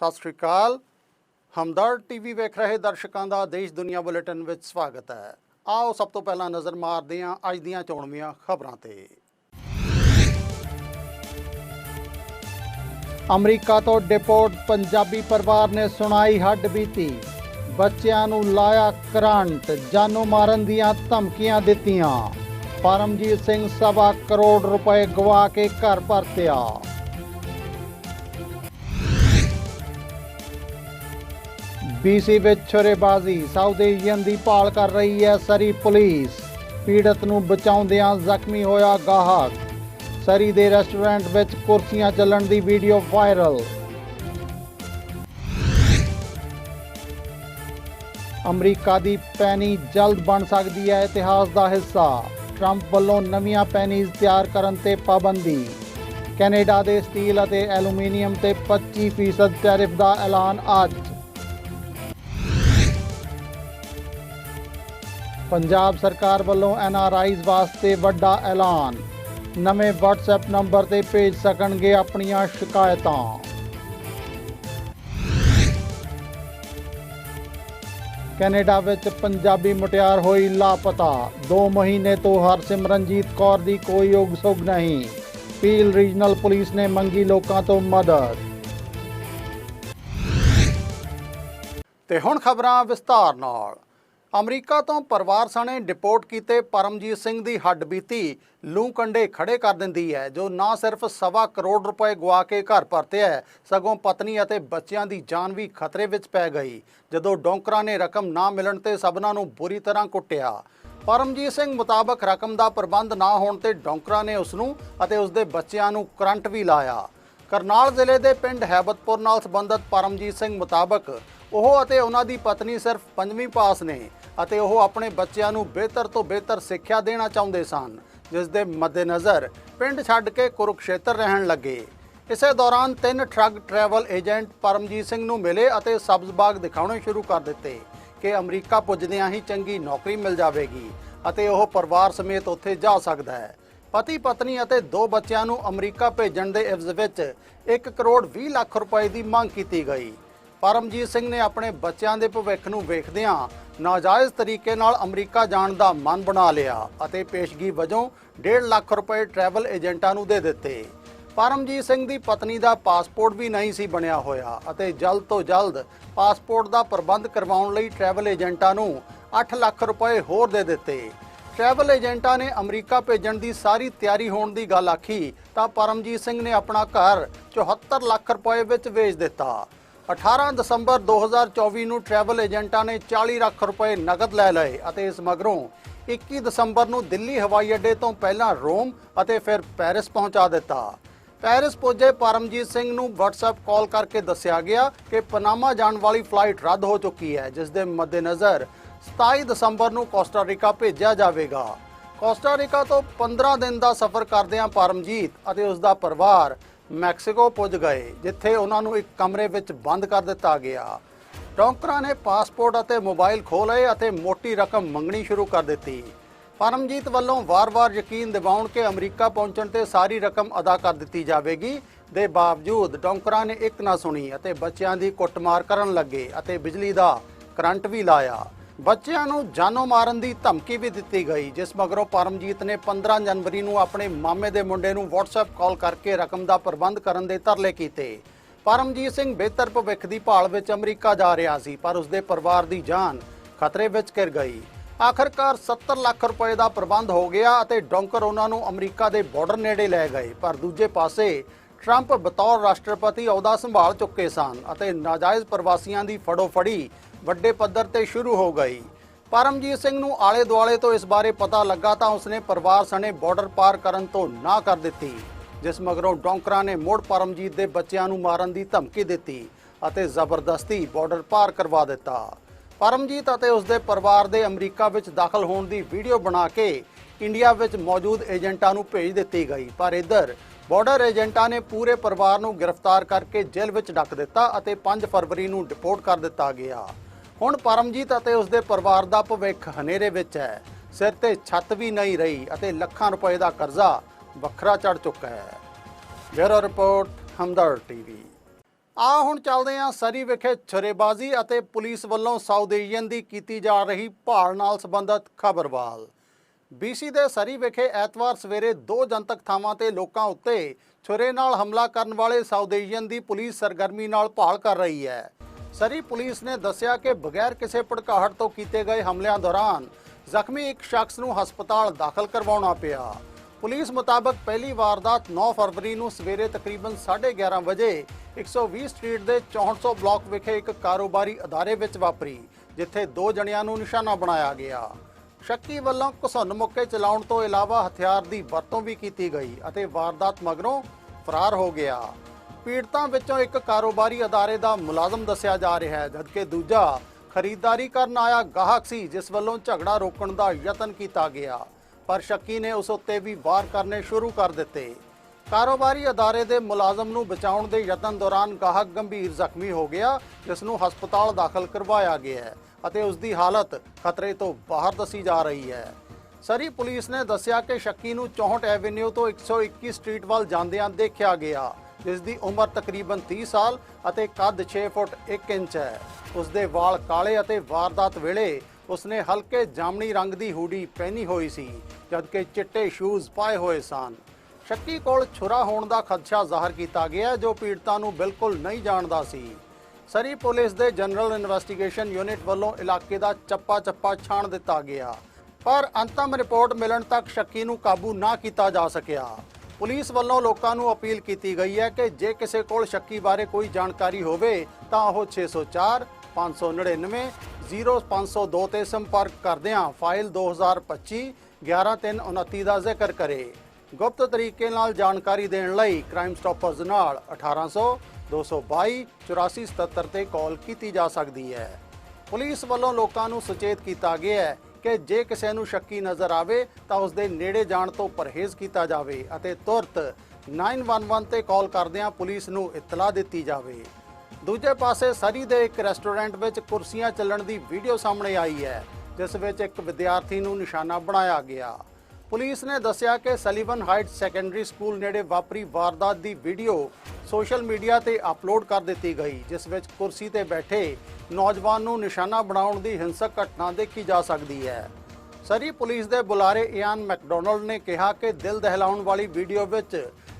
ਸਤਿ ਸ਼੍ਰੀ ਅਕਾਲ। ਹਮਦਰਦ ਟੀਵੀ ਵੇਖ ਰਹੇ ਦਰਸ਼ਕਾਂ ਦਾ ਦੇਸ਼ ਦੁਨੀਆ ਬੁਲੇਟਿਨ ਵਿੱਚ ਸਵਾਗਤ ਹੈ। ਆਓ ਸਭ ਤੋਂ ਪਹਿਲਾਂ ਨਜ਼ਰ ਮਾਰਦੇ ਹਾਂ ਅੱਜ ਦੀਆਂ ਚੋਣਵੀਆਂ ਖਬਰਾਂ ਤੇ। ਅਮਰੀਕਾ ਤੋਂ ਡਿਪੋਰਟ ਪੰਜਾਬੀ ਪਰਿਵਾਰ ਨੇ ਸੁਣਾਈ ਹੱਡ ਬੀਤੀ। ਬੱਚਿਆਂ ਨੂੰ ਲਾਇਆ ਕਰੰਟ, ਜਾਨੋਂ ਮਾਰਨ ਦੀਆਂ ਧਮਕੀਆਂ ਦਿੱਤੀਆਂ। ਪਰਮਜੀਤ ਸਿੰਘ ਸਵਾ ਕਰੋੜ ਰੁਪਏ ਗਵਾ ਕੇ ਘਰ ਪਰਤਿਆ। ਬੀਸੀ ਵਿੱਚ ਛੁਰੇਬਾਜ਼ੀ ਸਾਊਥ ਏਸ਼ੀਅਨ ਦੀ ਭਾਲ ਕਰ ਰਹੀ ਹੈ ਸਰੀ ਪੁਲਿਸ। ਪੀੜਤ ਨੂੰ ਬਚਾਉਂਦਿਆਂ ਜ਼ਖਮੀ ਹੋਇਆ ਗਾਹਕ। ਸਰੀ ਦੇ ਰੈਸਟੋਰੈਂਟ ਵਿੱਚ ਕੁਰਸੀਆਂ ਚੱਲਣ ਦੀ ਵੀਡੀਓ ਵਾਇਰਲ। ਅਮਰੀਕਾ ਦੀ ਪੈਨੀ ਜਲਦ ਬਣ ਸਕਦੀ ਹੈ ਇਤਿਹਾਸ ਦਾ ਹਿੱਸਾ। ਟਰੰਪ ਵੱਲੋਂ ਨਵੀਆਂ ਪੈਨੀਜ਼ ਤਿਆਰ ਕਰਨ ਤੇ ਪਾਬੰਦੀ। ਕੈਨੇਡਾ ਦੇ ਸਟੀਲ ਅਤੇ ਐਲੂਮੀਨੀਅਮ ਤੇ 25% ਟੈਰਿਫ ਦਾ ਐਲਾਨ ਅੱਜ। ਪੰਜਾਬ ਸਰਕਾਰ ਵੱਲੋਂ ਐਨਆਰਆਈਜ਼ ਵਾਸਤੇ ਵੱਡਾ ਐਲਾਨ। ਨਵੇਂ WhatsApp ਨੰਬਰ ਤੇ ਭੇਜ ਸਕਣਗੇ ਆਪਣੀਆਂ ਸ਼ਿਕਾਇਤਾਂ। ਕੈਨੇਡਾ ਵਿੱਚ ਪੰਜਾਬੀ ਮੁਟਿਆਰ ਹੋਈ ਲਾਪਤਾ। 2 ਮਹੀਨੇ ਤੋਂ ਹਰਸਿਮਰਨਜੀਤ ਕੌਰ ਦੀ ਕੋਈ ਯੋਗ ਸੁਗ ਨਹੀਂ। ਪੀਲ ਰੀਜਨਲ ਪੁਲਿਸ ਨੇ ਮੰਗੀ ਲੋਕਾਂ ਤੋਂ ਮਦਦ। ਤੇ ਹੁਣ ਖਬਰਾਂ ਵਿਸਤਾਰ ਨਾਲ। ਅਮਰੀਕਾ ਤੋਂ ਪਰਿਵਾਰ ਸਣੇ ਡਿਪੋਰਟ ਕੀਤੇ ਪਰਮਜੀਤ ਸਿੰਘ ਦੀ ਹੱਡਬੀਤੀ ਲੂ ਕੰਡੇ ਖੜੇ ਕਰ ਦਿੰਦੀ ਹੈ ਜੋ ਨਾ ਸਿਰਫ ਸਵਾ ਕਰੋੜ ਰੁਪਏ ਗਵਾ ਕੇ ਘਰ ਪਰਤਿਆ ਹੈ, ਸਗੋਂ ਪਤਨੀ ਅਤੇ ਬੱਚਿਆਂ ਦੀ ਜਾਨ ਵੀ ਖਤਰੇ ਵਿੱਚ ਪੈ ਗਈ ਜਦੋਂ ਡੋਂਕਰਾਂ ਨੇ ਰਕਮ ਨਾ ਮਿਲਣ ਤੇ ਸਭਨਾਂ ਨੂੰ ਬੁਰੀ ਤਰ੍ਹਾਂ ਕੁੱਟਿਆ। ਪਰਮਜੀਤ ਸਿੰਘ ਮੁਤਾਬਕ ਰਕਮ ਦਾ ਪ੍ਰਬੰਧ ਨਾ ਹੋਣ ਤੇ ਡੋਂਕਰਾਂ ਨੇ ਉਸ ਨੂੰ ਅਤੇ ਉਸ ਦੇ ਬੱਚਿਆਂ ਨੂੰ ਕਰੰਟ ਵੀ ਲਾਇਆ। ਕਰਨਾਲ ਜ਼ਿਲ੍ਹੇ ਦੇ ਪਿੰਡ ਹੈਬਤਪੁਰ ਨਾਲ ਸੰਬੰਧਿਤ ਪਰਮਜੀਤ ਸਿੰਘ ਮੁਤਾਬਕ ਉਹ ਅਤੇ ਉਹਨਾਂ ਦੀ ਪਤਨੀ ਸਿਰਫ ਪੰਜਵੀਂ ਪਾਸ ਨੇ ਅਤੇ ਉਹ ਆਪਣੇ ਬੱਚਿਆਂ ਨੂੰ ਬਿਹਤਰ ਤੋਂ ਬਿਹਤਰ ਸਿੱਖਿਆ ਦੇਣਾ ਚਾਹੁੰਦੇ ਸਨ, ਜਿਸ ਦੇ ਮੱਦੇਨਜ਼ਰ ਪਿੰਡ ਛੱਡ ਕੇ ਕੁਰੂਕਸ਼ੇਤਰ ਰਹਿਣ ਲੱਗੇ। ਇਸੇ ਦੌਰਾਨ ਤਿੰਨ ਠੱਗ ਟਰੈਵਲ ਏਜੰਟ ਪਰਮਜੀਤ ਸਿੰਘ ਨੂੰ ਮਿਲੇ ਅਤੇ ਸਬਜ਼ ਬਾਗ ਦਿਖਾਉਣੇ ਸ਼ੁਰੂ ਕਰ ਦਿੱਤੇ ਕਿ ਅਮਰੀਕਾ ਪੁੱਜਦਿਆਂ ਹੀ ਚੰਗੀ ਨੌਕਰੀ ਮਿਲ ਜਾਵੇਗੀ ਅਤੇ ਉਹ ਪਰਿਵਾਰ ਸਮੇਤ ਉੱਥੇ ਜਾ ਸਕਦਾ ਹੈ। ਪਤੀ ਪਤਨੀ ਅਤੇ ਦੋ ਬੱਚਿਆਂ ਨੂੰ ਅਮਰੀਕਾ ਭੇਜਣ ਦੇ ਇਵਜ਼ ਵਿੱਚ 1 ਕਰੋੜ 20 ਲੱਖ ਰੁਪਏ ਦੀ ਮੰਗ ਕੀਤੀ ਗਈ। ਪਰਮਜੀਤ ਸਿੰਘ ਨੇ ਆਪਣੇ ਬੱਚਿਆਂ ਦੇ ਭਵਿੱਖ ਨੂੰ ਵੇਖਦਿਆਂ ਨਾਜਾਇਜ਼ ਤਰੀਕੇ ਨਾਲ ਅਮਰੀਕਾ ਜਾਣ ਦਾ ਮਨ ਬਣਾ ਲਿਆ ਅਤੇ ਪੇਸ਼ਗੀ ਵਜੋਂ 1.5 ਲੱਖ ਰੁਪਏ ਟਰੈਵਲ ਏਜੰਟਾਂ ਨੂੰ ਦੇ ਦਿੱਤੇ। ਪਰਮਜੀਤ ਸਿੰਘ ਦੀ ਪਤਨੀ ਦਾ ਪਾਸਪੋਰਟ ਵੀ ਨਹੀਂ ਸੀ ਬਣਿਆ ਹੋਇਆ ਅਤੇ ਜਲਦ ਤੋਂ ਜਲਦ ਪਾਸਪੋਰਟ ਦਾ ਪ੍ਰਬੰਧ ਕਰਵਾਉਣ ਲਈ ਟਰੈਵਲ ਏਜੰਟਾਂ ਨੂੰ 8 ਲੱਖ ਰੁਪਏ ਹੋਰ ਦੇ ਦਿੱਤੇ। ਟਰੈਵਲ ਏਜੰਟਾਂ ਨੇ ਅਮਰੀਕਾ ਭੇਜਣ ਦੀ ਸਾਰੀ ਤਿਆਰੀ ਹੋਣ ਦੀ ਗੱਲ ਆਖੀ, ਤਾਂ ਪਰਮਜੀਤ ਸਿੰਘ ਨੇ ਆਪਣਾ ਘਰ 74 ਲੱਖ ਰੁਪਏ ਵਿੱਚ ਵੇਚ ਦਿੱਤਾ। 18 ਦਸੰਬਰ 2024 ਨੂੰ ਟਰੈਵਲ ਏਜੰਟਾਂ ਨੇ 40 ਲੱਖ ਰੁਪਏ ਨਕਦ ਲੈ ਲਏ ਅਤੇ ਇਸ ਮਗਰੋਂ 21 ਦਸੰਬਰ ਨੂੰ ਦਿੱਲੀ ਹਵਾਈ ਅੱਡੇ ਤੋਂ ਪਹਿਲਾਂ ਰੋਮ ਅਤੇ ਫਿਰ ਪੈਰਿਸ ਪਹੁੰਚਾ ਦਿੱਤਾ। ਪੈਰਿਸ ਪੁੱਜੇ ਪਰਮਜੀਤ ਸਿੰਘ ਨੂੰ WhatsApp ਕਾਲ ਕਰਕੇ ਦੱਸਿਆ ਗਿਆ ਕਿ ਪਨਾਮਾ ਜਾਣ ਵਾਲੀ ਫਲਾਈਟ ਰੱਦ ਹੋ ਚੁੱਕੀ ਹੈ, ਜਿਸ ਦੇ ਮੱਦੇਨਜ਼ਰ 27 ਦਸੰਬਰ ਨੂੰ ਕੋਸਟਾਰੀਕਾ ਭੇਜਿਆ ਜਾਵੇਗਾ। ਕੋਸਟਾਰੀਕਾ ਤੋਂ 15 ਦਿਨ ਦਾ ਸਫ਼ਰ ਕਰਦਿਆਂ ਪਰਮਜੀਤ ਅਤੇ ਉਸ ਦਾ ਪਰਿਵਾਰ ਮੈਕਸੀਕੋ ਪੁੱਜ ਗਏ, ਜਿੱਥੇ ਉਹਨਾਂ ਨੂੰ ਇੱਕ ਕਮਰੇ ਵਿੱਚ ਬੰਦ ਕਰ ਦਿੱਤਾ ਗਿਆ। ਡੌਂਕਰਾਂ ਨੇ ਪਾਸਪੋਰਟ ਅਤੇ ਮੋਬਾਈਲ ਖੋਹ ਲਏ ਅਤੇ ਮੋਟੀ ਰਕਮ ਮੰਗਣੀ ਸ਼ੁਰੂ ਕਰ ਦਿੱਤੀ। ਪਰਮਜੀਤ ਵੱਲੋਂ ਵਾਰ-ਵਾਰ ਯਕੀਨ ਦਿਵਾਉਣ ਕਿ ਅਮਰੀਕਾ ਪਹੁੰਚਣ ਤੇ ਸਾਰੀ ਰਕਮ ਅਦਾ ਕਰ ਦਿੱਤੀ ਜਾਵੇਗੀ। ਦੇ ਬਾਵਜੂਦ ਡੌਂਕਰਾਂ ਨੇ ਇੱਕ ਨਾ ਸੁਣੀ ਅਤੇ ਬੱਚਿਆਂ ਦੀ ਕੁੱਟਮਾਰ ਕਰਨ ਲੱਗੇ ਅਤੇ ਬਿਜਲੀ ਦਾ ਕਰੰਟ ਵੀ ਲਾਇਆ। ਬੱਚਿਆਂ ਨੂੰ ਜਾਨੋਂ ਮਾਰਨ ਦੀ ਧਮਕੀ ਵੀ ਦਿੱਤੀ ਗਈ, ਜਿਸ ਮਗਰੋਂ ਪਰਮਜੀਤ ਨੇ 15 ਜਨਵਰੀ ਨੂੰ ਆਪਣੇ ਮਾਮੇ ਦੇ ਮੁੰਡੇ ਨੂੰ WhatsApp ਕਾਲ ਕਰਕੇ ਰਕਮ ਦਾ ਪ੍ਰਬੰਧ ਕਰਨ ਦੇ ਤਰਲੇ ਕੀਤੇ। ਪਰਮਜੀਤ ਸਿੰਘ ਬਿਹਤਰ ਭਵਿੱਖ ਦੀ ਭਾਲ ਵਿੱਚ ਅਮਰੀਕਾ ਜਾ ਰਿਹਾ ਸੀ, ਪਰ ਉਸਦੇ ਪਰਿਵਾਰ ਦੀ ਜਾਨ ਖਤਰੇ ਵਿੱਚ ਘਿਰ ਗਈ। ਆਖਰਕਾਰ 70 ਲੱਖ ਰੁਪਏ ਦਾ ਪ੍ਰਬੰਧ ਹੋ ਗਿਆ ਅਤੇ ਡੌਂਕਰ ਉਹਨਾਂ ਨੂੰ ਅਮਰੀਕਾ ਦੇ ਬਾਰਡਰ ਨੇੜੇ ਲੈ ਗਏ, ਪਰ ਦੂਜੇ ਪਾਸੇ ਟਰੰਪ ਬਤੌਰ ਰਾਸ਼ਟਰਪਤੀ ਅਹੁਦਾ ਸੰਭਾਲ ਚੁੱਕੇ ਸਨ ਅਤੇ ਨਾਜਾਇਜ਼ ਪ੍ਰਵਾਸੀਆਂ ਦੀ ਫੜੋ-ਫੜੀ ਵੱਡੇ ਪੱਧਰ ਤੇ ਸ਼ੁਰੂ ਹੋ ਗਈ। ਪਰਮਜੀਤ ਸਿੰਘ ਨੂੰ ਆਲੇ ਦੁਆਲੇ ਤੋਂ ਇਸ ਬਾਰੇ ਪਤਾ ਲੱਗਾ ਤਾਂ ਉਸਨੇ ਪਰਿਵਾਰ ਸਣੇ ਬਾਰਡਰ ਪਾਰ ਕਰਨ ਤੋਂ ਨਾ ਕਰ ਦਿੱਤੀ, ਜਿਸ ਮਗਰੋਂ ਡੌਂਕਰਾਂ ਨੇ ਮੁੜ ਪਰਮਜੀਤ ਦੇ ਬੱਚਿਆਂ ਨੂੰ ਮਾਰਨ ਦੀ ਧਮਕੀ ਦਿੱਤੀ ਅਤੇ ਜ਼ਬਰਦਸਤੀ ਬਾਰਡਰ ਪਾਰ ਕਰਵਾ ਦਿੱਤਾ। ਪਰਮਜੀਤ ਅਤੇ ਉਸਦੇ ਪਰਿਵਾਰ ਦੇ ਅਮਰੀਕਾ ਵਿੱਚ ਦਾਖਲ ਹੋਣ ਦੀ ਵੀਡੀਓ ਬਣਾ ਕੇ ਇੰਡੀਆ ਵਿੱਚ ਮੌਜੂਦ ਏਜੰਟਾਂ ਨੂੰ ਭੇਜ ਦਿੱਤੀ ਗਈ, ਪਰ ਇੱਧਰ ਬਾਰਡਰ ਏਜੰਟਾਂ ਨੇ ਪੂਰੇ ਪਰਿਵਾਰ ਨੂੰ ਗ੍ਰਿਫਤਾਰ ਕਰਕੇ ਜੇਲ੍ਹ ਵਿੱਚ ਡੱਕ ਦਿੱਤਾ ਅਤੇ 5 ਫਰਵਰੀ ਨੂੰ ਡਿਪੋਰਟ ਕਰ ਦਿੱਤਾ ਗਿਆ। ਹੁਣ ਪਰਮਜੀਤ ਅਤੇ ਉਸਦੇ ਪਰਿਵਾਰ ਦਾ ਭਵਿੱਖ ਹਨੇਰੇ ਵਿੱਚ ਹੈ। ਸਿਰ ਤੇ ਛੱਤ ਵੀ ਨਹੀਂ ਰਹੀ ਅਤੇ ਲੱਖਾਂ ਰੁਪਏ ਦਾ ਕਰਜ਼ਾ ਵੱਖਰਾ ਚੜ ਚੁੱਕਾ ਹੈ। Bureau report, Hamdard TV. ਆ ਹੁਣ ਚੱਲਦੇ ਹਾਂ ਸਰੀ ਵਿਖੇ ਛੁਰੇਬਾਜ਼ੀ ਅਤੇ ਪੁਲਿਸ ਵੱਲੋਂ ਸਾਊਥ ਏਸ਼ੀਅਨ ਦੀ ਕੀਤੀ ਜਾ ਰਹੀ ਭਾਲ ਨਾਲ ਸੰਬੰਧਿਤ ਖਬਰਵਾਲ। ਬੀਸੀ ਦੇ ਸਰੀ ਵਿਖੇ ਐਤਵਾਰ ਸਵੇਰੇ ਦੋ ਜਨਤਕ ਥਾਵਾਂ ਤੇ ਲੋਕਾਂ ਉੱਤੇ ਛੁਰੇ ਨਾਲ ਹਮਲਾ ਕਰਨ ਵਾਲੇ ਸਾਊਥ ਏਸ਼ੀਅਨ ਦੀ ਪੁਲਿਸ ਸਰਗਰਮੀ ਨਾਲ ਭਾਲ ਕਰ ਰਹੀ ਹੈ। ਸਰੀ ਪੁਲਿਸ ਨੇ ਦੱਸਿਆ ਕਿ ਬਗੈਰ ਕਿਸੇ ਭੜਕਾਹਟ ਤੋਂ ਕੀਤੇ ਗਏ ਹਮਲਿਆਂ ਦੌਰਾਨ ਜ਼ਖਮੀ ਇੱਕ ਸ਼ਖਸ ਨੂੰ ਹਸਪਤਾਲ ਦਾਖਲ ਕਰਵਾਉਣਾ ਪਿਆ। ਪੁਲਿਸ ਮੁਤਾਬਕ ਪਹਿਲੀ ਵਾਰਦਾਤ 9 ਫਰਵਰੀ ਨੂੰ ਸਵੇਰੇ ਤਕਰੀਬਨ 11:30 ਵਜੇ 120 ਸਟਰੀਟ ਦੇ 6400 ਬਲਾਕ ਵਿਖੇ ਇੱਕ ਕਾਰੋਬਾਰੀ ਅਦਾਰੇ ਵਿੱਚ ਵਾਪਰੀ, ਜਿੱਥੇ ਦੋ ਜਣਿਆਂ ਨੂੰ ਨਿਸ਼ਾਨਾ ਬਣਾਇਆ ਗਿਆ। ਸ਼ੱਕੀ ਵੱਲੋਂ ਘਸੁੰਨ ਮੁੱਕੇ ਚਲਾਉਣ ਤੋਂ ਇਲਾਵਾ ਹਥਿਆਰ ਦੀ ਵਰਤੋਂ ਵੀ ਕੀਤੀ ਗਈ ਅਤੇ ਵਾਰਦਾਤ ਮਗਰੋਂ ਫਰਾਰ ਹੋ ਗਿਆ। ਪੀੜਤਾਂ ਵਿੱਚੋਂ ਇੱਕ ਕਾਰੋਬਾਰੀ ਅਦਾਰੇ ਦਾ ਮੁਲਾਜ਼ਮ ਦੱਸਿਆ ਜਾ ਰਿਹਾ ਹੈ, ਜਦਕਿ ਦੂਜਾ ਖਰੀਦਦਾਰੀ ਕਰਨ ਆਇਆ ਗਾਹਕ ਸੀ, ਜਿਸ ਵੱਲੋਂ ਝਗੜਾ ਰੋਕਣ ਦਾ ਯਤਨ ਕੀਤਾ ਗਿਆ। ਪਰ ਸ਼ੱਕੀ ਨੇ ਉਸ ਉੱਤੇ ਵੀ ਵਾਰ ਕਰਨੇ ਸ਼ੁਰੂ ਕਰ ਦਿੱਤੇ। ਕਾਰੋਬਾਰੀ ਅਦਾਰੇ ਦੇ ਮੁਲਾਜ਼ਮ ਨੂੰ ਬਚਾਉਣ ਦੇ ਯਤਨ ਦੌਰਾਨ ਗਾਹਕ ਗੰਭੀਰ ਜ਼ਖਮੀ ਹੋ ਗਿਆ, ਜਿਸ ਨੂੰ ਹਸਪਤਾਲ ਦਾਖਲ ਕਰਵਾਇਆ ਗਿਆ ਹੈ ਅਤੇ ਉਸ ਦੀ ਹਾਲਤ ਖਤਰੇ ਤੋਂ ਬਾਹਰ ਦੱਸੀ ਜਾ ਰਹੀ ਹੈ। ਸਰੀ ਪੁਲਿਸ ਨੇ ਦੱਸਿਆ ਕਿ ਸ਼ੱਕੀ ਨੂੰ 64 ਐਵੇਨਿਊ ਤੋਂ 121 ਸਟਰੀਟ ਵੱਲ ਜਾਂਦਿਆਂ ਦੇਖਿਆ ਗਿਆ। ਜਿਸ ਦੀ ਉਮਰ ਤਕਰੀਬਨ 30 ਸਾਲ ਅਤੇ ਕੱਦ 6 ਫੁੱਟ 1 ਇੰਚ ਹੈ। ਉਸ ਦੇ ਵਾਲ ਕਾਲੇ ਅਤੇ ਵਾਰਦਾਤ ਵੇਲੇ ਉਸਨੇ ਹਲਕੇ ਜਾਮਣੀ ਰੰਗ ਦੀ ਹੂਡੀ ਪਹਿਨੀ ਹੋਈ ਸੀ, ਜਦਕਿ ਚਿੱਟੇ ਸ਼ੂਜ਼ ਪਾਏ ਹੋਏ ਸਨ। ਸ਼ੱਕੀ ਕੋਲ ਛੁਰਾ ਹੋਣ ਦਾ ਖਦਸ਼ਾ ਜ਼ਾਹਰ ਕੀਤਾ ਗਿਆ ਜੋ ਪੀੜਤਾਂ ਨੂੰ ਬਿਲਕੁਲ ਨਹੀਂ ਜਾਣਦਾ ਸੀ। ਸਰੀ ਪੁਲਿਸ ਦੇ ਜਨਰਲ ਇਨਵੈਸਟੀਗੇਸ਼ਨ ਯੂਨਿਟ ਵੱਲੋਂ ਇਲਾਕੇ ਦਾ ਚੱਪਾ ਚੱਪਾ ਛਾਣ ਦਿੱਤਾ ਗਿਆ, ਪਰ ਅੰਤਮ ਰਿਪੋਰਟ ਮਿਲਣ ਤੱਕ ਸ਼ੱਕੀ ਨੂੰ ਕਾਬੂ ਨਾ ਕੀਤਾ ਜਾ ਸਕਿਆ। ਪੁਲਿਸ ਵੱਲੋਂ ਲੋਕਾਂ ਨੂੰ ਅਪੀਲ ਕੀਤੀ ਗਈ ਹੈ ਕਿ ਜੇ ਕਿਸੇ ਕੋਲ ਸ਼ੱਕੀ ਬਾਰੇ ਕੋਈ ਜਾਣਕਾਰੀ ਹੋਵੇ, ਤਾਂ ਉਹ 604 599 0502 ਤੇ ਸੰਪਰਕ ਕਰਦਿਆਂ ਫਾਈਲ 2025 11329 ਦਾ ਜ਼ਿਕਰ ਕਰੇ। ਗੁਪਤ ਤਰੀਕੇ ਨਾਲ ਜਾਣਕਾਰੀ ਦੇਣ ਲਈ ਕ੍ਰਾਈਮ ਸਟਾਪਰਜ਼ ਨਾਲ 1800 222 8477 ਤੇ ਕਾਲ ਕੀਤੀ ਜਾ ਸਕਦੀ ਹੈ। ਪੁਲਿਸ ਵੱਲੋਂ ਲੋਕਾਂ ਨੂੰ ਸੁਚੇਤ ਕੀਤਾ ਗਿਆ ਹੈ ਕਿ ਜੇ ਕਿਸੇ ਨੂੰ ਸ਼ੱਕੀ ਨਜ਼ਰ ਆਵੇ ਤਾਂ ਉਸ ਦੇ ਨੇੜੇ ਜਾਣ ਤੋਂ ਪਰਹੇਜ਼ ਕੀਤਾ ਜਾਵੇ ਅਤੇ ਤੁਰਤ 911 ਤੇ ਕਾਲ ਕਰਦਿਆਂ ਪੁਲਿਸ ਨੂੰ ਇਤਲਾਹ ਦਿੱਤੀ ਜਾਵੇ। ਦੂਜੇ ਪਾਸੇ ਸਰੀ ਦੇ ਇੱਕ ਰੈਸਟੋਰੈਂਟ ਵਿੱਚ ਕੁਰਸੀਆਂ ਚੱਲਣ ਦੀ ਵੀਡੀਓ ਸਾਹਮਣੇ ਆਈ ਹੈ, ਜਿਸ ਵਿੱਚ ਇੱਕ ਵਿਦਿਆਰਥੀ ਨੂੰ ਨਿਸ਼ਾਨਾ ਬਣਾਇਆ ਗਿਆ। ਪੁਲਿਸ ਨੇ ਦੱਸਿਆ ਕਿ ਸਲੀਵਨ ਹਾਈਟਸ ਸੈਕੰਡਰੀ ਸਕੂਲ ਨੇੜੇ ਵਾਪਰੀ ਵਾਰਦਾਤ ਦੀ ਵੀਡੀਓ ਸੋਸ਼ਲ ਮੀਡੀਆ ਤੇ ਅਪਲੋਡ ਕਰ ਦਿੱਤੀ ਗਈ, ਜਿਸ ਵਿੱਚ ਕੁਰਸੀ ਤੇ ਬੈਠੇ ਨੌਜਵਾਨ ਨੂੰ ਨਿਸ਼ਾਨਾ ਬਣਾਉਣ ਦੀ ਹਿੰਸਕ ਘਟਨਾ ਦੇਖੀ ਜਾ ਸਕਦੀ ਹੈ। ਸਰੀ ਪੁਲਿਸ ਦੇ ਬੁਲਾਰੇ ਇਆਨ ਮੈਕਡੋਨਲਡ ਨੇ ਕਿਹਾ ਕਿ ਦਿਲ ਦਹਿਲਾਉਣ ਵਾਲੀ ਵੀਡੀਓ ਵਿੱਚ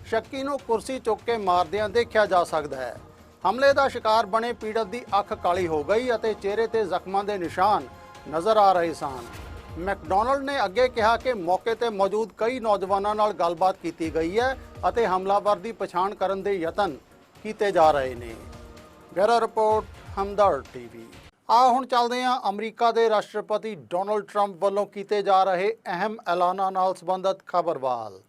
ਸ਼ੱਕੀ ਨੂੰ ਕੁਰਸੀ ਚੁੱਕ ਕੇ ਮਾਰਦਿਆਂ ਦੇਖਿਆ ਜਾ ਸਕਦਾ ਹੈ। ਹਮਲੇ ਦਾ ਸ਼ਿਕਾਰ ਬਣੇ ਪੀੜਤ ਦੀ ਅੱਖ ਕਾਲੀ ਹੋ ਗਈ ਅਤੇ ਚਿਹਰੇ ਤੇ ਜ਼ਖਮਾਂ ਦੇ ਨਿਸ਼ਾਨ ਨਜ਼ਰ ਆ ਰਹੇ ਸਨ। ਮੈਕਡੋਨਲਡ ਨੇ ਅੱਗੇ ਕਿਹਾ ਕਿ ਮੌਕੇ ਤੇ ਮੌਜੂਦ ਕਈ ਨੌਜਵਾਨਾਂ ਨਾਲ ਗੱਲਬਾਤ ਕੀਤੀ ਗਈ ਹੈ ਅਤੇ ਹਮਲਾਵਰ ਦੀ ਪਛਾਣ ਕਰਨ ਦੇ ਯਤਨ ਕੀਤੇ ਜਾ ਰਹੇ ਨੇ। Bureau report Hamdard TV. ਆ ਹੁਣ ਚੱਲਦੇ ਹਾਂ ਅਮਰੀਕਾ ਦੇ ਰਾਸ਼ਟਰਪਤੀ ਡੋਨਲਡ ਟਰੰਪ ਵੱਲੋਂ ਕੀਤੇ ਜਾ ਰਹੇ ਅਹਿਮ ਐਲਾਨਾਂ ਨਾਲ ਸੰਬੰਧਿਤ ਖਬਰਵਾਲ।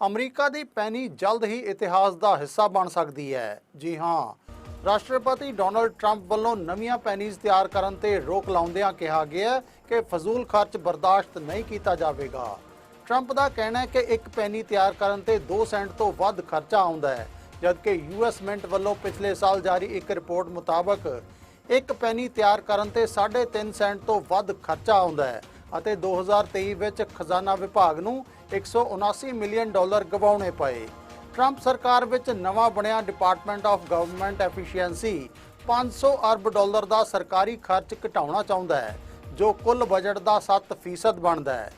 ਅਮਰੀਕਾ ਦੀ ਪੈਨੀ ਜਲਦ ਹੀ ਇਤਿਹਾਸ ਦਾ ਹਿੱਸਾ ਬਣ ਸਕਦੀ ਹੈ। ਜੀ ਹਾਂ, ਰਾਸ਼ਟਰਪਤੀ ਡੋਨਲਡ ਟਰੰਪ ਵੱਲੋਂ ਨਵੀਆਂ ਪੈਨੀਜ਼ ਤਿਆਰ ਕਰਨ ਤੇ ਰੋਕ ਲਾਉਂਦਿਆਂ ਕਿਹਾ ਗਿਆ ਕਿ ਫਜ਼ੂਲ ਖਰਚ ਬਰਦਾਸ਼ਤ ਨਹੀਂ ਕੀਤਾ ਜਾਵੇਗਾ। ਟਰੰਪ ਦਾ ਕਹਿਣਾ ਹੈ ਕਿ ਇੱਕ ਪੈਨੀ ਤਿਆਰ ਕਰਨ ਤੇ 2 ਸੈਂਟ ਤੋਂ ਵੱਧ ਖਰਚਾ ਆਉਂਦਾ ਹੈ। ਜਦਕਿ ਯੂਐਸ ਮਿੰਟ ਵੱਲੋਂ ਪਿਛਲੇ ਸਾਲ ਜਾਰੀ ਇੱਕ ਰਿਪੋਰਟ ਮੁਤਾਬਕ ਇੱਕ ਪੈਨੀ ਤਿਆਰ ਕਰਨ ਤੇ 3.5 ਸੈਂਟ ਤੋਂ ਵੱਧ ਖਰਚਾ ਆਉਂਦਾ ਹੈ ਅਤੇ 2023 ਵਿੱਚ ਖਜ਼ਾਨਾ ਵਿਭਾਗ ਨੂੰ 179 ਮਿਲੀਅਨ ਡਾਲਰ ਗਵਾਉਣੇ ਪਏ। ਟਰੰਪ ਸਰਕਾਰ ਵਿੱਚ ਨਵਾਂ ਬਣਿਆ ਡਿਪਾਰਟਮੈਂਟ ਆਫ ਗਵਰਨਮੈਂਟ ਐਫੀਸ਼ੀਐਂਸੀ 500 ਅਰਬ ਡਾਲਰ ਦਾ ਸਰਕਾਰੀ ਖਰਚ ਘਟਾਉਣਾ ਚਾਹੁੰਦਾ ਹੈ, ਜੋ ਕੁੱਲ ਬਜਟ ਦਾ 7% ਬਣਦਾ ਹੈ।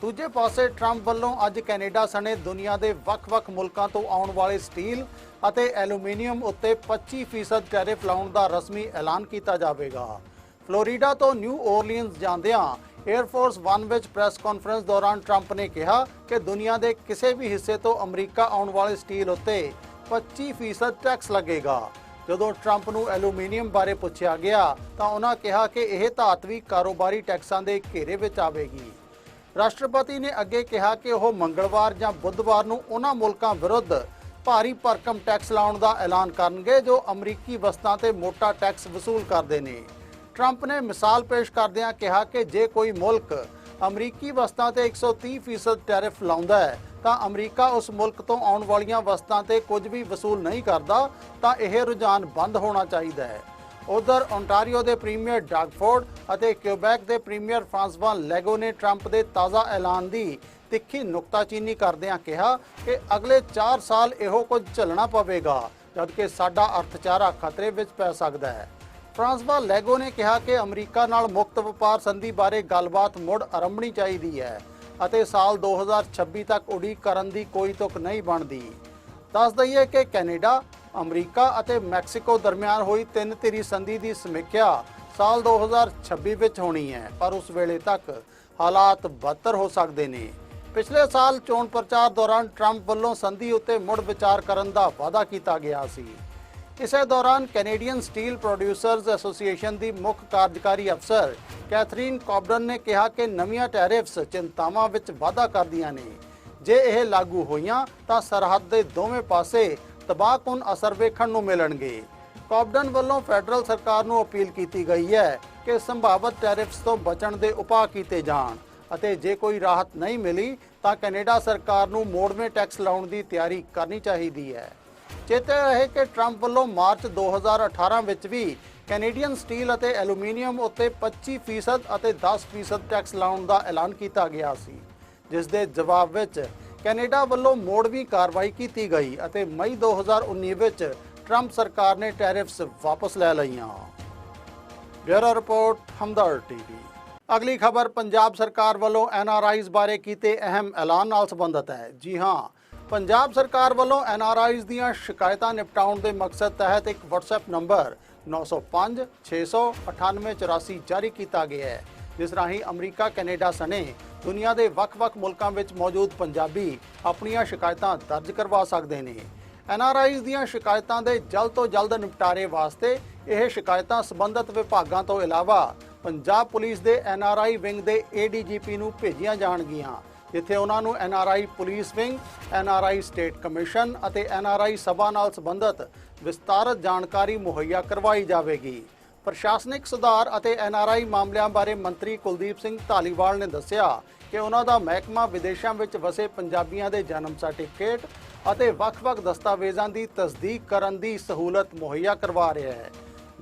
ਦੂਜੇ ਪਾਸੇ ਟਰੰਪ ਵੱਲੋਂ ਅੱਜ ਕੈਨੇਡਾ ਸਣੇ ਦੁਨੀਆ ਦੇ ਵੱਖ-ਵੱਖ ਮੁਲਕਾਂ ਤੋਂ ਆਉਣ ਵਾਲੇ ਸਟੀਲ ਅਤੇ ਐਲੂਮੀਨੀਅਮ ਉੱਤੇ 25% ਟੈਰਿਫ ਲਾਉਣ ਦਾ ਰਸਮੀ ਐਲਾਨ ਕੀਤਾ ਜਾਵੇਗਾ। ਫਲੋਰੀਡਾ ਤੋਂ ਨਿਊ ਓਰਲੀਅਨਸ ਜਾਂਦਿਆਂ 에ਅਰਫੋਰਸ 1 ਵਿੱਚ ਪ੍ਰੈਸ ਕਾਨਫਰੰਸ ਦੌਰਾਨ ਟਰੰਪ ਨੇ ਕਿਹਾ ਕਿ ਦੁਨੀਆ ਦੇ ਕਿਸੇ ਵੀ ਹਿੱਸੇ ਤੋਂ ਅਮਰੀਕਾ ਆਉਣ ਵਾਲੇ ਸਟੀਲ ਉੱਤੇ 25% ਟੈਕਸ ਲੱਗੇਗਾ। ਜਦੋਂ ਟਰੰਪ ਨੂੰ ਐਲੂਮੀਨੀਅਮ ਬਾਰੇ ਪੁੱਛਿਆ ਗਿਆ, ਤਾਂ ਉਹਨਾਂ ਕਿਹਾ ਕਿ ਇਹ ਧਾਤਵੀ ਕਾਰੋਬਾਰੀ ਟੈਕਸਾਂ ਦੇ ਘੇਰੇ ਵਿੱਚ ਆਵੇਗੀ। ਰਾਸ਼ਟਰਪਤੀ ਨੇ ਅੱਗੇ ਕਿਹਾ ਕਿ ਉਹ ਮੰਗਲਵਾਰ ਜਾਂ ਬੁੱਧਵਾਰ ਨੂੰ ਉਹਨਾਂ ਮੁਲਕਾਂ ਵਿਰੁੱਧ ਭਾਰੀ ਭਰਕਮ ਟੈਕਸ ਲਾਉਣ ਦਾ ਐਲਾਨ ਕਰਨਗੇ, ਜੋ ਅਮਰੀਕੀ ਵਸਤਾਂ ਤੇ ਮੋਟਾ ਟੈਕਸ ਵਸੂਲ ਕਰਦੇ ਨੇ। ਟਰੰਪ ਨੇ ਮਿਸਾਲ ਪੇਸ਼ ਕਰਦਿਆਂ ਕਿਹਾ ਕਿ ਜੇ ਕੋਈ ਮੁਲਕ ਅਮਰੀਕੀ ਵਸਤਾਂ ਤੇ 130% ਟੈਰਿਫ ਲਾਉਂਦਾ ਹੈ, ਤਾਂ ਅਮਰੀਕਾ ਉਸ ਮੁਲਕ ਤੋਂ ਆਉਣ ਵਾਲੀਆਂ ਵਸਤਾਂ ਤੇ ਕੁਝ ਵੀ ਵਸੂਲ ਨਹੀਂ ਕਰਦਾ, ਤਾਂ ਇਹ ਰੁਝਾਨ ਬੰਦ ਹੋਣਾ ਚਾਹੀਦਾ ਹੈ। ਉਧਰ ਓਨਟਾਰੀਓ ਦੇ ਪ੍ਰੀਮੀਅਰ ਡਾਗਫੋਰਡ ਅਤੇ ਕਿਊਬੈਕ ਦੇ ਪ੍ਰੀਮੀਅਰ ਫ੍ਰਾਂਸਵਾ ਲੈਗੋ ਨੇ ਟਰੰਪ ਦੇ ਤਾਜ਼ਾ ਐਲਾਨ ਦੀ ਤਿੱਖੀ ਨੁਕਤਾਚੀਨੀ ਕਰਦਿਆਂ ਕਿਹਾ ਕਿ ਅਗਲੇ 4 ਸਾਲ ਇਹੋ ਕੁਝ ਝੱਲਣਾ ਪਵੇਗਾ, ਜਦਕਿ ਸਾਡਾ ਅਰਥਚਾਰਾ ਖਤਰੇ ਵਿੱਚ ਪੈ ਸਕਦਾ ਹੈ। ਫਰਾਂਸਵਾ ਲੈਗੋ ਨੇ ਕਿਹਾ ਕਿ ਅਮਰੀਕਾ ਨਾਲ ਮੁਕਤ ਵਪਾਰ ਸੰਧੀ ਬਾਰੇ ਗੱਲਬਾਤ ਮੁੜ ਆਰੰਭਣੀ ਚਾਹੀਦੀ ਹੈ ਅਤੇ ਸਾਲ 2026 ਤੱਕ ਉਡੀਕ ਕਰਨ ਦੀ ਕੋਈ ਤੁਕ ਨਹੀਂ ਬਣਦੀ। ਦੱਸ ਦਈਏ ਕਿ ਕੈਨੇਡਾ, ਅਮਰੀਕਾ ਅਤੇ ਮੈਕਸੀਕੋ ਦਰਮਿਆਨ ਹੋਈ ਤਿੰਨ ਧਿਰੀ ਸੰਧੀ ਦੀ ਸਮੀਖਿਆ ਸਾਲ 2026 ਵਿੱਚ ਹੋਣੀ ਹੈ, ਪਰ ਉਸ ਵੇਲੇ ਤੱਕ ਹਾਲਾਤ ਬਦਤਰ ਹੋ ਸਕਦੇ ਨੇ। ਪਿਛਲੇ ਸਾਲ ਚੋਣ ਪ੍ਰਚਾਰ ਦੌਰਾਨ ਟਰੰਪ ਵੱਲੋਂ ਸੰਧੀ ਉੱਤੇ ਮੁੜ ਵਿਚਾਰ ਕਰਨ ਦਾ ਵਾਅਦਾ ਕੀਤਾ ਗਿਆ ਸੀ। ਇਸੇ ਦੌਰਾਨ ਕੈਨੇਡੀਅਨ ਸਟੀਲ ਪ੍ਰੋਡਿਊਸਰਜ਼ ਐਸੋਸੀਏਸ਼ਨ ਦੀ ਮੁੱਖ ਕਾਰਜਕਾਰੀ ਅਫਸਰ ਕੈਥਰੀਨ ਕੌਬਡਨ ਨੇ ਕਿਹਾ ਕਿ ਨਵੀਆਂ ਟੈਰਿਫਸ ਚਿੰਤਾਵਾਂ ਵਿੱਚ ਵਾਧਾ ਕਰਦੀਆਂ ਨੇ। ਜੇ ਇਹ ਲਾਗੂ ਹੋਈਆਂ, ਤਾਂ ਸਰਹੱਦ ਦੇ ਦੋਵੇਂ ਪਾਸੇ ਤਬਾਹਕੁਨ ਅਸਰ ਵੇਖਣ ਨੂੰ ਮਿਲਣਗੇ। ਕੌਬਡਨ ਵੱਲੋਂ ਫੈਡਰਲ ਸਰਕਾਰ ਨੂੰ ਅਪੀਲ ਕੀਤੀ ਗਈ ਹੈ ਕਿ ਸੰਭਾਵਤ ਟੈਰਿਫਸ ਤੋਂ ਬਚਣ ਦੇ ਉਪਾਅ ਕੀਤੇ ਜਾਣ। ਅਤੇ ਜੇ ਕੋਈ ਰਾਹਤ ਨਹੀਂ ਮਿਲੀ ਤਾਂ ਕੈਨੇਡਾ ਸਰਕਾਰ ਨੂੰ ਮੋੜਵੇਂ ਟੈਕਸ ਲਾਉਣ ਦੀ ਤਿਆਰੀ ਕਰਨੀ ਚਾਹੀਦੀ ਹੈ। ਚੇਤੇ ਰਹੇ ਕਿ ਟਰੰਪ ਵੱਲੋਂ ਮਾਰਚ 2018 ਵਿੱਚ ਵੀ ਕੈਨੇਡੀਅਨ ਸਟੀਲ ਅਤੇ ਐਲੂਮੀਨੀਅਮ ਉੱਤੇ 25% ਅਤੇ 10% ਟੈਕਸ ਲਾਉਣ ਦਾ ਐਲਾਨ ਕੀਤਾ ਗਿਆ ਸੀ, ਜਿਸ ਦੇ ਜਵਾਬ ਵਿੱਚ ਕੈਨੇਡਾ ਵੱਲੋਂ ਮੋੜਵੀਂ ਕਾਰਵਾਈ ਕੀਤੀ ਗਈ ਅਤੇ ਮਈ 2019 ਵਿੱਚ ਟਰੰਪ ਸਰਕਾਰ ਨੇ ਟੈਰਿਫਸ ਵਾਪਸ ਲੈ ਲਈਆਂ। Bureau report Hamdard TV. ਅਗਲੀ ਖਬਰ, ਪੰਜਾਬ ਸਰਕਾਰ ਵੱਲੋਂ ਐਨਆਰਆਈਜ਼ ਬਾਰੇ ਕੀਤੇ ਅਹਿਮ ਐਲਾਨ ਨਾਲ ਸੰਬੰਧਿਤ ਹੈ। ਜੀ ਹਾਂ, ਪੰਜਾਬ ਸਰਕਾਰ ਵੱਲੋਂ ਐਨਆਰਆਈਜ਼ ਦੀਆਂ ਸ਼ਿਕਾਇਤਾਂ ਨਿਪਟਾਉਣ ਦੇ ਮਕਸਦ ਤਹਿਤ ਇੱਕ WhatsApp ਨੰਬਰ 905 698 84 ਜਾਰੀ ਕੀਤਾ ਗਿਆ ਹੈ, ਜਿਸ ਰਾਹੀਂ ਅਮਰੀਕਾ, ਕੈਨੇਡਾ ਸਣੇ ਦੁਨੀਆ ਦੇ ਵੱਖ-ਵੱਖ ਮੁਲਕਾਂ ਵਿੱਚ ਮੌਜੂਦ ਪੰਜਾਬੀ ਆਪਣੀਆਂ ਸ਼ਿਕਾਇਤਾਂ ਦਰਜ ਕਰਵਾ ਸਕਦੇ ਨੇ। ਐਨਆਰਆਈਜ਼ ਦੀਆਂ ਸ਼ਿਕਾਇਤਾਂ ਦੇ ਜਲਦ ਤੋਂ ਜਲਦ ਨਿਪਟਾਰੇ ਵਾਸਤੇ ਇਹ ਸ਼ਿਕਾਇਤਾਂ ਸੰਬੰਧਿਤ ਵਿਭਾਗਾਂ ਤੋਂ ਇਲਾਵਾ ਪੰਜਾਬ ਪੁਲਿਸ ਦੇ ਐਨਆਰਆਈ ਵਿੰਗ ਦੇ ਏਡੀਜੀਪੀ ਨੂੰ ਭੇਜੀਆਂ ਜਾਣਗੀਆਂ। ਜਿੱਥੇ ਉਹਨਾਂ ਨੂੰ NRI police wing, NRI state commission ਅਤੇ ਐਨਆਰਆਈ ਸਭਾ ਨਾਲ ਸੰਬੰਧਿਤ ਵਿਸਤਾਰਤ ਜਾਣਕਾਰੀ ਮੁਹੱਈਆ ਕਰਵਾਈ ਜਾਵੇਗੀ। ਪ੍ਰਸ਼ਾਸਨਿਕ ਸੁਧਾਰ ਅਤੇ ਐਨਆਰਆਈ ਮਾਮਲਿਆਂ ਬਾਰੇ ਮੰਤਰੀ ਕੁਲਦੀਪ ਸਿੰਘ ਧਾਲੀਵਾਲ ਨੇ ਦੱਸਿਆ ਕਿ ਉਹਨਾਂ ਦਾ ਮਹਿਕਮਾ ਵਿਦੇਸ਼ਾਂ ਵਿੱਚ ਵਸੇ ਪੰਜਾਬੀਆਂ ਦੇ ਜਨਮ ਸਰਟੀਫਿਕੇਟ ਅਤੇ ਵੱਖ-ਵੱਖ ਦਸਤਾਵੇਜ਼ਾਂ ਦੀ ਤਸਦੀਕ ਕਰਨ ਦੀ ਸਹੂਲਤ ਮੁਹੱਈਆ ਕਰਵਾ ਰਿਹਾ ਹੈ।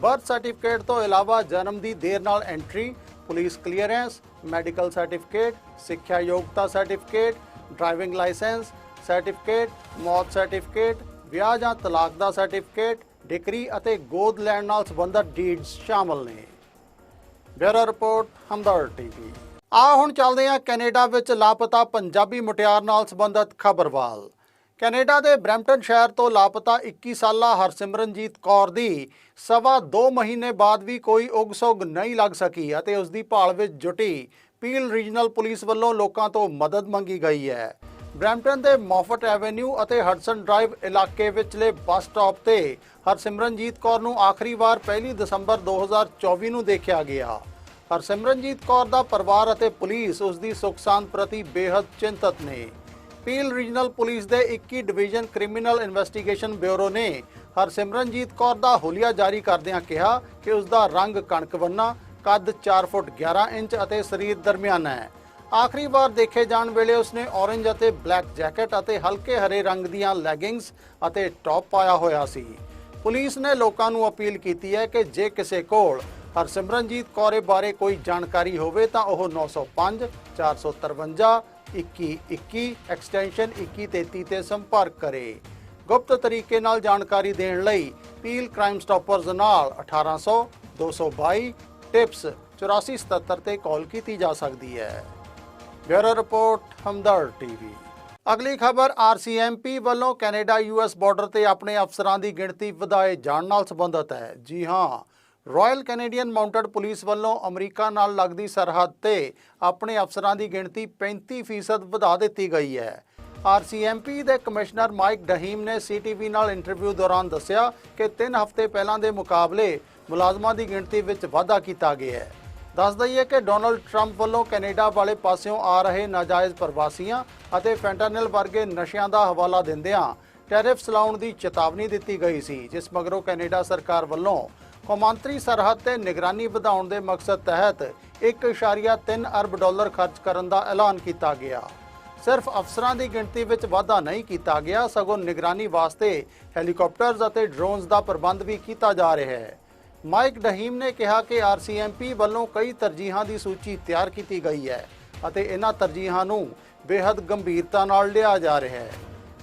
ਬਰਥ ਸਰਟੀਫਿਕੇਟ ਤੋਂ ਇਲਾਵਾ ਜਨਮ ਦੀ ਦੇਰ ਨਾਲ entry, police clearance, medical certificate, ਸਿੱਖਿਆ ਯੋਗਤਾ ਸਰਟੀਫਿਕੇਟ, ਡਰਾਈਵਿੰਗ ਲਾਇਸੈਂਸ ਸਰਟੀਫਿਕੇਟ, ਮੌਤ ਸਰਟੀਫਿਕੇਟ, ਵਿਆਹ ਜਾਂ ਤਲਾਕ ਦਾ ਸਰਟੀਫਿਕੇਟ, ਡਿਗਰੀ ਅਤੇ ਗੋਦ ਲੈਣ ਨਾਲ ਸੰਬੰਧਿਤ ਡੀਡਸ ਸ਼ਾਮਲ ਨੇ। Bureau report Hamdard TV. ਆ ਹੁਣ ਚੱਲਦੇ ਹਾਂ ਕੈਨੇਡਾ ਵਿੱਚ ਲਾਪਤਾ ਪੰਜਾਬੀ ਮੁਟਿਆਰ ਨਾਲ ਸੰਬੰਧਿਤ ਖਬਰਵਾਲ। ਕੈਨੇਡਾ ਦੇ ਬਰੈਂਪਟਨ ਸ਼ਹਿਰ ਤੋਂ ਲਾਪਤਾ 21 ਸਾਲਾ ਹਰਸਿਮਰਨਜੀਤ ਕੌਰ ਦੀ ਸਵਾ 2 ਮਹੀਨੇ ਬਾਅਦ ਵੀ ਕੋਈ ਉਗਸੁਗ ਨਹੀਂ ਲੱਗ ਸਕੀ ਅਤੇ ਉਸ ਦੀ ਭਾਲ ਵਿੱਚ ਜੁਟੀ ਪੀਲ ਰੀਜਨਲ ਪੁਲਿਸ ਵੱਲੋਂ ਲੋਕਾਂ ਤੋਂ ਮਦਦ ਮੰਗੀ ਗਈ ਹੈ। ਬਰੈਂਪਟਨ ਦੇ ਮੌਫਟ ਐਵੇਨਿਊ ਅਤੇ ਹਡਸਨ ਡਰਾਈਵ ਇਲਾਕੇ ਵਿਚਲੇ ਬੱਸ ਸਟਾਪ ਤੇ ਹਰਸਿਮਰਨਜੀਤ ਕੌਰ ਨੂੰ ਆਖਰੀ ਵਾਰ 1 ਦਸੰਬਰ 2024 ਨੂੰ ਦੇਖਿਆ ਗਿਆ। ਹਰਸਿਮਰਨਜੀਤ ਕੌਰ ਦਾ ਪਰਿਵਾਰ ਅਤੇ ਪੁਲਿਸ ਉਸ ਦੀ ਸੁੱਖ ਸਾਂਦ ਪ੍ਰਤੀ ਬੇहद ਚਿੰਤਤ ਨੇ। ਪੀਲ ਰੀਜਨਲ ਪੁਲਿਸ ਦੇ 21 ਡਿਵੀਜ਼ਨ ਕ੍ਰਿਮੀਨਲ ਇਨਵੈਸਟੀਗੇਸ਼ਨ ਬਿਊਰੋ ਨੇ ਹਰਸਿਮਰਨਜੀਤ ਕੌਰ ਦਾ ਹੁਲੀਆ ਜਾਰੀ ਕਰਦਿਆਂ ਕਿਹਾ ਕਿ ਉਸ ਦਾ ਰੰਗ ਕਣਕ ਵੰਨਾ ਕੱਦ 4 ਫੁੱਟ 11 ਇੰਚ ਅਤੇ ਸਰੀਰ ਦਰਮਿਆਨਾ ਹੈ। ਆਖਰੀ ਵਾਰ ਦੇਖੇ ਜਾਣ ਵੇਲੇ ਉਸਨੇ ਔਰੰਜ ਅਤੇ ਬਲੈਕ ਜੈਕਟ ਅਤੇ ਹਲਕੇ ਹਰੇ ਰੰਗ ਦੀਆਂ ਲੈਗਿੰਗਸ ਅਤੇ ਟੌਪ ਪਾਇਆ ਹੋਇਆ ਸੀ। ਪੁਲਿਸ ਨੇ ਲੋਕਾਂ ਨੂੰ ਅਪੀਲ ਕੀਤੀ ਹੈ ਕਿ ਜੇ ਕਿਸੇ ਕੋਲ ਹਰਸਿਮਰਨਜੀਤ ਕੌਰ ਬਾਰੇ ਕੋਈ ਜਾਣਕਾਰੀ ਹੋਵੇ ਤਾਂ ਉਹ 905 453 2121 ਐਕਸਟੈਂਸ਼ਨ 2133 ਤੇ ਸੰਪਰਕ ਕਰੇ। ਗੁਪਤ ਤਰੀਕੇ ਨਾਲ ਜਾਣਕਾਰੀ ਦੇਣ ਲਈ ਪੀਲ ਕ੍ਰਾਈਮ ਸਟਾਪਰਜ਼ ਨਾਲ 1800 222 ਟਿਪਸ 8477 ਤੇ ਕਾਲ ਕੀਤੀ ਜਾ ਸਕਦੀ ਹੈ। Bureau report Hamdard TV. ਅਗਲੀ ਖਬਰ ਆਰਸੀਐਮਪੀ ਵੱਲੋਂ ਕੈਨੇਡਾ ਯੂਐਸ ਬਾਰਡਰ ਤੇ ਆਪਣੇ ਅਫਸਰਾਂ ਦੀ ਗਿਣਤੀ ਵਧਾਏ ਜਾਣ ਨਾਲ ਸੰਬੰਧਿਤ ਹੈ। ਜੀ ਹਾਂ ਰਾਇਲ ਕੈਨੇਡੀਅਨ ਮਾਊਂਟਡ ਪੁਲਿਸ ਵੱਲੋਂ ਅਮਰੀਕਾ ਨਾਲ ਲੱਗਦੀ ਸਰਹੱਦ ਤੇ ਆਪਣੇ ਅਫਸਰਾਂ ਦੀ ਗਿਣਤੀ 35% ਵਧਾ ਦਿੱਤੀ ਗਈ ਹੈ। ਆਰਸੀਐਮਪੀ ਦੇ ਕਮਿਸ਼ਨਰ ਮਾਈਕ ਡਹੀਮ ਨੇ ਸੀਟੀਵੀ ਨਾਲ ਇੰਟਰਵਿਊ ਦੌਰਾਨ ਦੱਸਿਆ ਕਿ 3 ਹਫ਼ਤੇ ਪਹਿਲਾਂ ਦੇ ਮੁਕਾਬਲੇ ਮੁਲਾਜ਼ਮਾਂ ਦੀ ਗਿਣਤੀ ਵਿੱਚ ਵਾਧਾ ਕੀਤਾ ਗਿਆ ਹੈ। ਦੱਸ ਦਈਏ ਕਿ ਡੋਨਲਡ ਟਰੰਪ ਵੱਲੋਂ ਕੈਨੇਡਾ ਵਾਲੇ ਪਾਸਿਓਂ ਆ ਰਹੇ ਨਾਜਾਇਜ਼ ਪ੍ਰਵਾਸੀਆਂ ਅਤੇ ਫੈਂਟਾਨਿਲ ਵਰਗੇ ਨਸ਼ਿਆਂ ਦਾ ਹਵਾਲਾ ਦਿੰਦਿਆਂ ਟੈਰਿਫਸ ਲਾਉਣ ਦੀ ਚੇਤਾਵਨੀ ਦਿੱਤੀ ਗਈ ਸੀ, ਜਿਸ ਮਗਰੋਂ ਕੈਨੇਡਾ ਸਰਕਾਰ ਵੱਲੋਂ ਕੌਮਾਂਤਰੀ ਸਰਹੱਦ ਤੇ ਨਿਗਰਾਨੀ ਵਧਾਉਣ ਦੇ ਮਕਸਦ ਤਹਿਤ 1.3 ਅਰਬ ਡਾਲਰ ਖਰਚ ਕਰਨ ਦਾ ਐਲਾਨ ਕੀਤਾ ਗਿਆ। ਸਿਰਫ ਅਫਸਰਾਂ ਦੀ ਗਿਣਤੀ ਵਿੱਚ ਵਾਧਾ ਨਹੀਂ ਕੀਤਾ ਗਿਆ, ਸਗੋਂ ਨਿਗਰਾਨੀ ਵਾਸਤੇ ਹੈਲੀਕਾਪਟਰਜ਼ ਅਤੇ ਡਰੋਨਸ ਦਾ ਪ੍ਰਬੰਧ ਵੀ ਕੀਤਾ ਜਾ ਰਿਹਾ ਹੈ। ਮਾਈਕ ਡਹੀਮ ਨੇ ਕਿਹਾ ਕਿ ਆਰਸੀਐਮਪੀ ਵੱਲੋਂ ਕਈ ਤਰਜੀਹਾਂ ਦੀ ਸੂਚੀ ਤਿਆਰ ਕੀਤੀ ਗਈ ਹੈ ਅਤੇ ਇਹਨਾਂ ਤਰਜੀਹਾਂ ਨੂੰ ਬੇहद ਗੰਭੀਰਤਾ ਨਾਲ ਲਿਆ ਜਾ ਰਿਹਾ ਹੈ।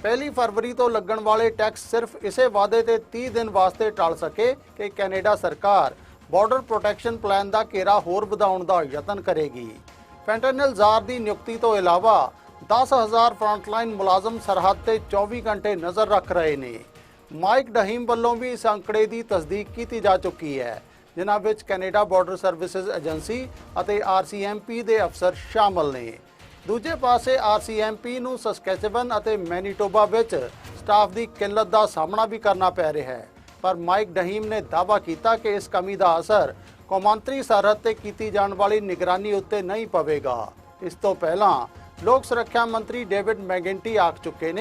ਪਹਿਲੀ ਫਰਵਰੀ ਤੋਂ ਲੱਗਣ ਵਾਲੇ ਟੈਕਸ ਸਿਰਫ ਇਸੇ ਵਾਅਦੇ ਤੇ 30 ਦਿਨ ਵਾਸਤੇ ਟਾਲ ਸਕੇ ਕਿ ਕੈਨੇਡਾ ਸਰਕਾਰ ਬਾਰਡਰ ਪ੍ਰੋਟੈਕਸ਼ਨ ਪਲਾਨ ਦਾ ਘੇਰਾ ਹੋਰ ਵਧਾਉਣ ਦਾ ਯਤਨ ਕਰੇਗੀ। ਫੈਂਟਨਲ ਜ਼ਾਰ ਦੀ ਨਿਯੁਕਤੀ ਤੋਂ ਇਲਾਵਾ 10000 ਫਰੰਟਲਾਈਨ ਮੁਲਾਜ਼ਮ ਸਰਹੱਦ ਤੇ 24 ਘੰਟੇ ਨਜ਼ਰ ਰੱਖ ਰਹੇ ਨੇ। ਮਾਈਕ ਡਹੀਮ ਵੱਲੋਂ ਵੀ ਇਸ ਅੰਕੜੇ ਦੀ ਤਸਦੀਕ ਕੀਤੀ ਜਾ ਚੁੱਕੀ ਹੈ, ਜਿਨ੍ਹਾਂ ਵਿੱਚ ਕੈਨੇਡਾ ਬਾਰਡਰ ਸਰਵਿਸਿਜ਼ ਏਜੰਸੀ ਅਤੇ ਆਰਸੀਐਮਪੀ ਦੇ ਅਫਸਰ ਸ਼ਾਮਲ ਨੇ। ਦੂਜੇ ਪਾਸੇ ਆਰਸੀਐਮਪੀ ਨੂੰ ਸਸਕੈਚੇਵਨ ਅਤੇ ਮੈਨੀਟੋਬਾ ਵਿੱਚ ਸਟਾਫ ਦੀ ਕਿੱਲਤ ਦਾ ਸਾਹਮਣਾ ਵੀ ਕਰਨਾ ਪੈ ਰਿਹਾ ਹੈ। ਪਰ ਮਾਈਕ ਡਹੀਮ ਨੇ ਦਾਅਵਾ ਕੀਤਾ ਕਿ ਇਸ ਕਮੀ ਦਾ ਅਸਰ ਕੌਮਾਂਤਰੀ ਸਰਹੱਦ ਤੇ ਕੀਤੀ ਜਾਣ ਵਾਲੀ ਨਿਗਰਾਨੀ ਉੱਤੇ ਨਹੀਂ ਪਵੇਗਾ। ਇਸ ਤੋਂ ਪਹਿਲਾਂ ਲੋਕ ਸੁਰੱਖਿਆ ਮੰਤਰੀ ਡੇਵਿਡ ਮੈਗਿੰਟੀ ਆਖ ਚੁੱਕੇ ਨੇ